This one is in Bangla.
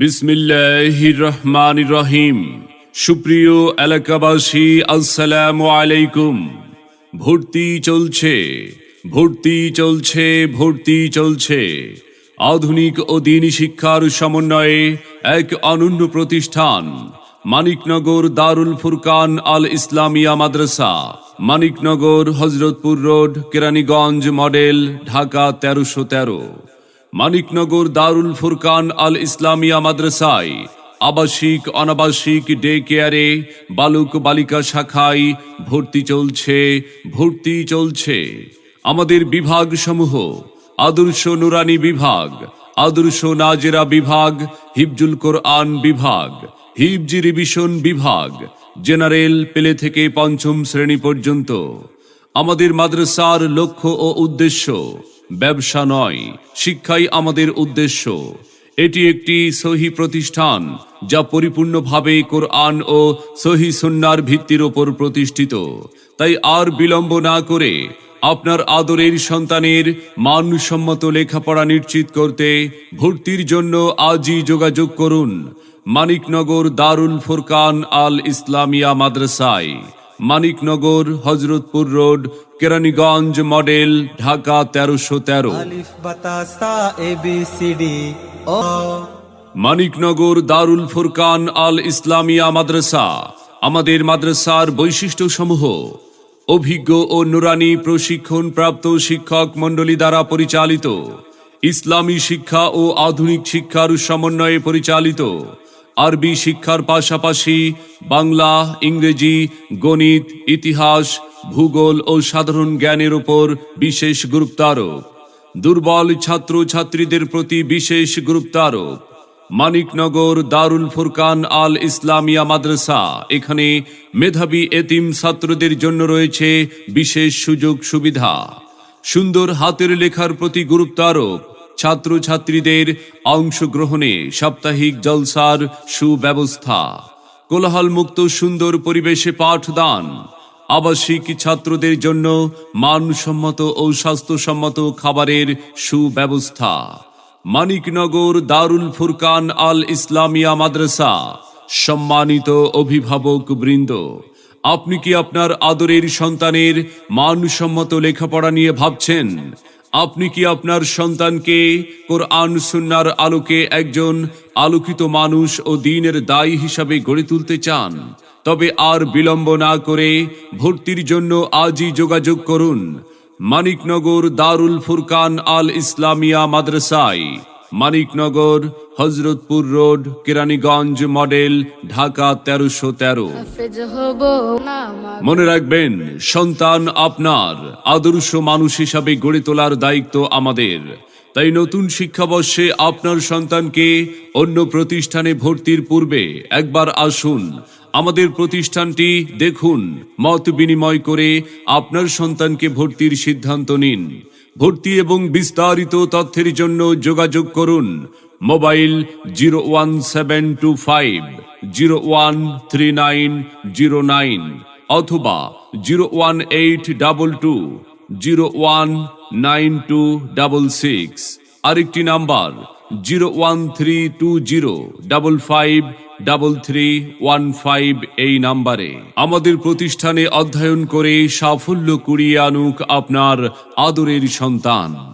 বিসমিল্লাহির রহমান রহিম সুপ্রিয় এলাকাবাসী, আসসালামু আলাইকুম। ভর্তি চলছে ভর্তি চলছে ভর্তি চলছে। আধুনিক ও দিনী শিক্ষার সমন্বয়ে এক অনন্য প্রতিষ্ঠান, মানিকনগর দারুল ফুরকান আল ইসলামিয়া মাদ্রাসা, মানিকনগর হজরতপুর রোড, কেরানীগঞ্জ মডেল, ঢাকা তেরোশো তেরো। মানিকনগর দারুল ফুরকান আল ইসলামিয়া মাদ্রাসায় আবাসিক, অনাবাসিক ডে কেয়ারে বালক বালিকা শাখায় ভর্তি চলছে ভর্তি চলছে। আমাদের বিভাগ সমূহ আদর্শ নুরানি বিভাগ, আদর্শ নাজেরা বিভাগ, হিফজুল কোরআন বিভাগ, হিফজি রিভিশন বিভাগ, জেনারেল পেলে থেকে পঞ্চম শ্রেণি পর্যন্ত। আমাদের মাদ্রাসার লক্ষ্য ও উদ্দেশ্য ব্যবসা নয়, শিক্ষাই আমাদের উদ্দেশ্য। এটি একটি সহি প্রতিষ্ঠান, যা পরিপূর্ণভাবে কোরআন ও সহি সুন্নার ভিত্তির ওপর প্রতিষ্ঠিত। তাই আর বিলম্ব না করে আপনার আদরের সন্তানের মানসম্মত লেখাপড়া নিশ্চিত করতে ভর্তির জন্য আজই যোগাযোগ করুন। মানিকনগর দারুল ফুরকান আল ইসলামিয়া মাদ্রাসায়। মানিকনগর হজরতপুর রোড কেরানীগঞ্জ মডেল ঢাকা তেরোশো তেরো। মানিকনগর দারুল ফুরকান আল ইসলামিয়া মাদ্রাসা আমাদের মাদ্রাসার বৈশিষ্ট্য সমূহ অভিজ্ঞ ও নুরানি প্রশিক্ষণ প্রাপ্ত শিক্ষক মণ্ডলী দ্বারা পরিচালিত। ইসলামী শিক্ষা ও আধুনিক শিক্ষার সমন্বয়ে পরিচালিত। আরবি শিক্ষার পাশাপাশি বাংলা, ইংরেজি, গণিত, ইতিহাস, ভূগোল ও সাধারণ জ্ঞানের উপর বিশেষ গুরুত্ব গুরুত্বারোপ। দুর্বল ছাত্র ছাত্রীদের প্রতি বিশেষ গুরুত্ব গুরুত্বারোপ। মানিকনগর দারুল ফুরকান আল ইসলামিয়া মাদ্রাসা, এখানে মেধাবী এতিম ছাত্রদের জন্য রয়েছে বিশেষ সুযোগ সুবিধা। সুন্দর হাতের লেখার প্রতি গুরুত্বারোপ। ছাত্রছাত্রীদের অংশগ্রহণে সাপ্তাহিক জলসার সুব্যবস্থা। কোলাহল মুক্ত সুন্দর পরিবেশে পাঠদান। আবাসিক ছাত্রদের জন্য মানসম্মত ও স্বাস্থ্যসম্মত খাবারের সুব্যবস্থা। মানিকনগর দারুল ফুরকান আল ইসলামিয়া মাদ্রাসা, সম্মানিত অভিভাবক বৃন্দ, আপনি কি আপনার আদরের সন্তানের মানসম্মত লেখাপড়া নিয়ে ভাবছেন? আপনি কি আপনার সন্তানকে কোরআন সুন্নার আলোকে একজন আলোকিত মানুষ ও দিনের দায়ী হিসাবে গড়ে তুলতে চান? তবে আর বিলম্ব না করে ভর্তির জন্য আজই যোগাযোগ করুন। মানিকনগর দারুল ফুরকান আল ইসলামিয়া মাদ্রাসায়। মানিকনগর, হজরতপুর রোড, কেরানীগঞ্জ মডেল, ঢাকা তেরোশো তেরো। মনে রাখবেন, সন্তান আপনার, আদর্শ মানুষ হিসাবে গড়ে তোলার দায়িত্ব আমাদের। তাই নতুন শিক্ষাবর্ষে আপনার সন্তানকে অন্য প্রতিষ্ঠানে ভর্তির পূর্বে একবার আসুন। আমাদের প্রতিষ্ঠানটি দেখুন, মত বিনিময় করে আপনার সন্তানকে ভর্তির সিদ্ধান্ত নিন। ভর্তি এবং বিস্তারিত তথ্যের জন্য যোগাযোগ করুন mobile zero one seven two five, zero one three nine zero nine অথবা zero one eight double two, zero one nine two double six. আরেকটি number, zero one three two zero, double five double three one five এই নাম্বারে। আমাদের প্রতিষ্ঠানে অধ্যয়ন করে সাফল্য কুড়িয়ে আনুক আপনার আদরের সন্তান।